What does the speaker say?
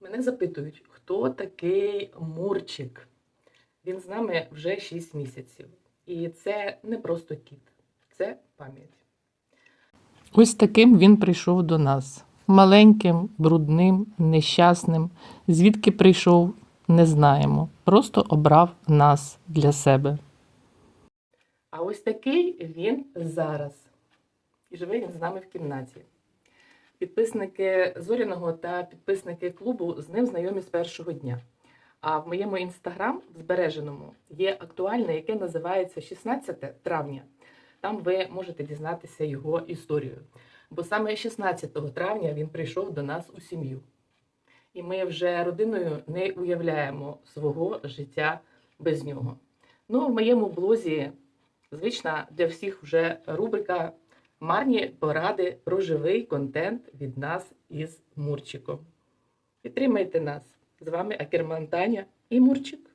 Мене запитують, хто такий Мурчик. Він з нами вже 6 місяців. І це не просто кіт, це пам'ять. Ось таким він прийшов до нас. Маленьким, брудним, нещасним. Звідки прийшов, не знаємо. Просто обрав нас для себе. А ось такий він зараз. І живе він з нами в кімнаті. Підписники Зоряного та підписники клубу з ним знайомі з першого дня. А в моєму інстаграм, збереженому, є актуальне, яке називається 16 травня. Там ви можете дізнатися його історію. Бо саме 16 травня він прийшов до нас у сім'ю. І ми вже родиною не уявляємо свого життя без нього. Ну, в моєму блозі звична для всіх вже рубрика Марні поради про живий контент від нас із Мурчиком. Підтримайте нас. З вами Акерман Таня і Мурчик.